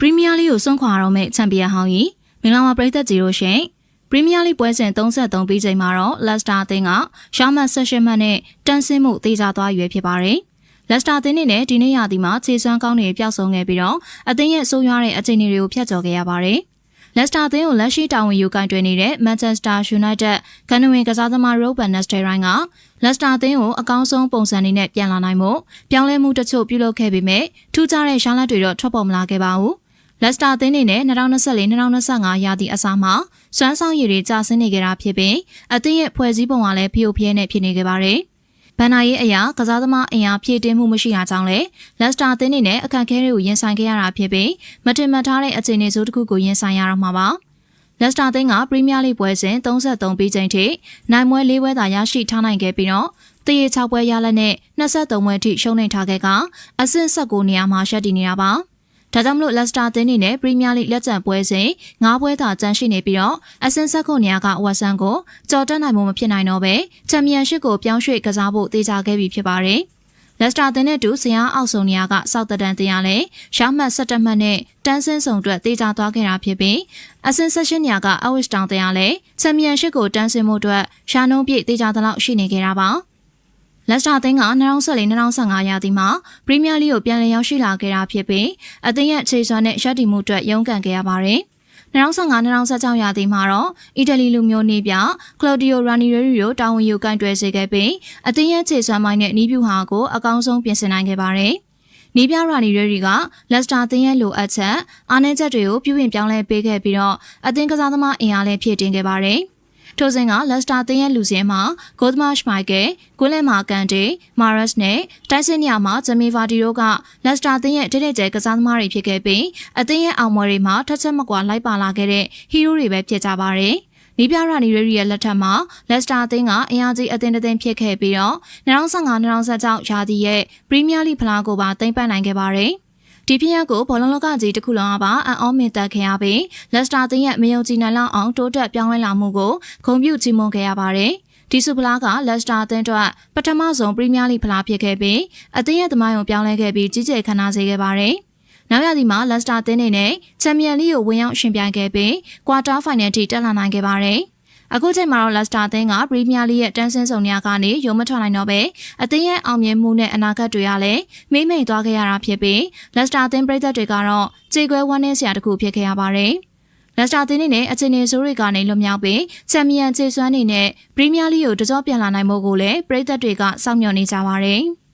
ပရီးမီးယားလိကိုစွန့်ခွာတော့မယ့်ချန်ပီယံဟောင်းကြီးမင်္ဂလာပါပရိသတ်ကြီးတို့ရှင်ပရီးမီးယားလိပွဲစဉ်33ပြီးချိန်မှာတော့လက်စတာအသင်းကရှောင်းမတ်16မှတ်နဲ့တန်းဆင်းမှုတေချာသွားရွေးဖြစ်ပါတယ်လက်စတာအသင်းနဲ့ဒီနေ့ရာသီမှာခြေစွမ်းကောင်းတွေပျောက်ဆုံးခဲ့ပြီးတော့အသင်းရဲ့ဆိုးရွားတဲ့အခြေအနေတွေကိုဖျက်ကျော်ခဲ့ရပါတယ်လက်စတာအသင်းကိုလက်ရှိတာဝန်ယူကင်တွယ်နေတဲ့ Manchester United ကနဝင်ကစားသမား Ruben Nesterine ကလက်စတာအသင်းကိုအကောင်းဆုံးပုံစံနဲ့ပြန်လာနိုင်မှုပြောင်းလဲမှုတချို့ပြုလုပ်ခဲ့ပေမဲ့ထူးခြားတဲ့ရှားလက်တွေတော့ထွက်ပေါ်မလာခဲ့ပါဘူး။ လက်စတာအသင်းနေနဲ့2024-2025ရာသီအစားမှာစွမ်းဆောင်ရည်တွေကျဆင်းနေကြတာဖြစ်ပြီးအသင်းရဲ့ဖွဲ့စည်းပုံကလည်းဖျို့ဖျဲနဲ့ဖြစ်နေခဲ့ပါတယ်။ဘန်နာရဲ့အရာကစားသမားအင်အားဖြည့်တင်းမှုမရှိတာကြောင့်လေလက်စတာအသင်းနေနဲ့အခက်အခဲတွေကိုရင်ဆိုင်ခဲ့ရတာဖြစ်ပြီးမတင်မထားတဲ့အခြေအနေဆိုးတစ်ခုကိုရင်ဆိုင်ရတော့မှာပါ။လက်စတာသင်းကပရီးမီးယားလိပွဲစဉ်33ပြီးချိန်ထိနိုင်မွဲ၄ပွဲသာရရှိထားနိုင်ခဲ့ပြီးတော့တရေ6ပွဲရလက်နဲ့23ပွဲထိရှုံးနေထားခဲ့ကအဆင့်19နေရာမှာရှက်တည်နေတာပါ။ ဒါကြောင့်မလို့လက်စတာအသင်းအနေနဲ့ပရီးမီးယားလိလက်ကျန်ပွဲစဉ်၅ပွဲသာကျန်ရှိနေပြီးတော့အဆင့်ဆက်ခုနေရာကဝက်ဆန်ကိုကြော်တက်နိုင်မှုမဖြစ်နိုင်တော့ပဲချန်ပီယံရှစ်ကိုပြောင်းရွှေ့ကစားဖို့တေချာခဲ့ပြီဖြစ်ပါတယ်။လက်စတာအသင်းနဲ့တူဇယားအောက်ဆုံးနေရာကစောက်တန်တင်ရလဲရှားမှတ်17မှတ်နဲ့တန်းစင်းဆောင်အတွက်တေချာသွားခဲ့တာဖြစ်ပြီးအဆင့်16နေရာကအဝစ်တောင်တင်ရလဲချန်ပီယံရှစ်ကိုတန်းစင်းမှုအတွက်ရှားနှုံးပြည့်တေချာသလောက်ရှိနေခဲ့တာပါ။ လက်စတာအသင်းက2014-2015ရာသီမှာပရီးမီးယားလိကိုပြန်လည်ရောက်ရှိလာခဲ့တာဖြစ်ပြီးအသင်းရဲ့အခြေစွမ်းနဲ့ရပ်တည်မှုအတွက်ရုန်းကန်ခဲ့ရပါတယ်။2015-2016ရာသီမှာတော့အီတလီလူမျိုးနေပြကလော်ဒီယိုရာနီရီကိုတာဝန်ယူကင်တွယ်စေခဲ့ပြီးအသင်းရဲ့ခြေစွမ်းပိုင်းနဲ့နီးပြူဟာကိုအကောင်းဆုံးပြင်ဆင်နိုင်ခဲ့ပါတယ်။နီးပြရာနီရီကလက်စတာအသင်းရဲ့လိုအပ်ချက်အားနည်းချက်တွေကိုပြုပြင်ပြောင်းလဲပေးခဲ့ပြီးတော့အသင်းကစားသမားအင်အားလည်းဖြည့်တင်းခဲ့ပါတယ်။ ထိုစဉ်ကလက်စတာသင်းရဲ့လူစင်းမှာဂိုဒမတ်မိုက်ကယ်ဂွလန်မာကန်တေမာရက်စ်နဲ့တိုက်စစ်ညမှာဂျမီဗာဒီတို့ကလက်စတာသင်းရဲ့တိတိကျဲကစားသမားတွေဖြစ်ခဲ့ပြီးအသင်းရဲ့အောင်မွေတွေမှာထက်ချက်မကွာလိုက်ပါလာခဲ့တဲ့ဟီးရိုးတွေပဲဖြစ်ကြပါတယ်နီးပြရာနီရီရဲ့လက်ထက်မှာလက်စတာအသင်းကအင်အားကြီးအသင်းတစ်သင်းဖြစ်ခဲ့ပြီးတော့2015-2016ရာသီရဲ့ပရီးမီးယားလိဖလားကိုပါသိမ်းပိုက်နိုင်ခဲ့ပါတယ်။ ဒီဖြစ်ရပ်ကိုဘောလုံးလောကကြီးတစ်ခုလုံးကပါအံ့ဩမြင့်တက်ခဲ့ရပြီးလက်စတာသင်းရဲ့မယုံကြည်နိုင်လောက်အောင်တိုးတက်ပြောင်းလဲလာမှုကိုဂုဏ်ပြုချီးမွမ်းခဲ့ရပါတယ်။ဒီစုဖလားကလက်စတာအသင်းအတွက်ပထမဆုံးပရီးမီးယားလိဖလားဖြစ်ခဲ့ပြီးအသင်းရဲ့သမိုင်းကိုပြောင်းလဲခဲ့ပြီးကြီးကျယ်ခမ်းနားစေခဲ့ပါတယ်။နောက်ရသည်မှာလက်စတာအသင်းနေနဲ့ချန်ပီယံလိကိုဝင်ရောက်ရှင်ပြိုင်ခဲ့ပြီးကွာတာဖိုင်နယ်ထိတက်လာနိုင်ခဲ့ပါတယ်။ အခုချိန်မှာတော့လက်စတာအသင်းကပရီးမီးယားလိရဲ့တန်းဆင်းဆောင်နေရာကနေရုံမထွက်နိုင်တော့ပဲအသင်းရဲ့အောင်မြင်မှုနဲ့အနာဂတ်တွေကလည်းမိမ့်မိန်သွားခဲ့ရတာဖြစ်ပြီးလက်စတာအသင်းပြည်သက်တွေကတော့ကြေကွဲဝမ်းနည်းစရာတစ်ခုဖြစ်ခဲ့ရပါတယ်လက်စတာတင်းနဲ့အခြေအနေဆိုးတွေကနေလွတ်မြောက်ပြီးချန်ပီယံခြေစွမ်းနေနဲ့ပရီးမီးယားလိကိုတကြောပြန်လာနိုင်ဖို့ကိုလည်းပြည်သက်တွေကစောင့်မျှော်နေကြပါတယ်။